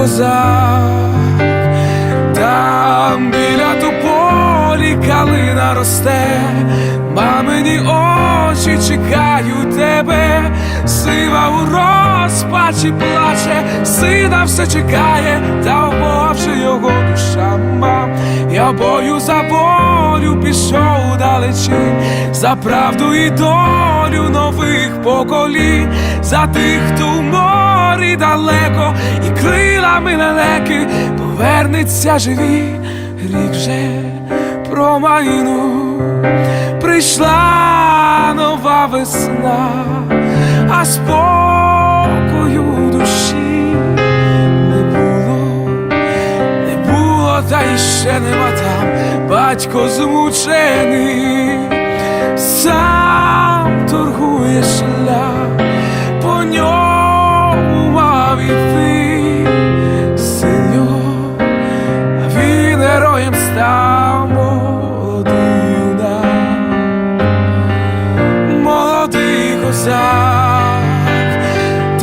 козак, там біля тополі калина росте, мамині очі чекають тебе, сива у розпачі плаче, сина все чекає, та Бога його душа мам. Я бою за волю пішов далечінь, за правду і долю нових поколінь, за тих, хто в морі далеко, і крилами повернеться живі, рік вже промайну. Прийшла нова весна, а спокою душі не було, не було, та й ще нема там. Батько змучений, сам торгує шлях, по ньому мав іти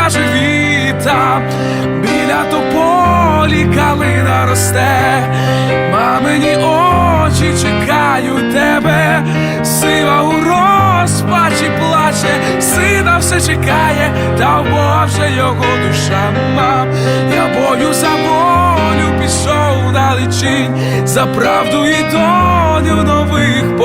повернуться живі біля тополі калина росте, мамині очі чекають тебе, сива у розпачі плаче, сина все чекає, та вже його душа мам. Я бою за волю пішов далечінь, за правду і долю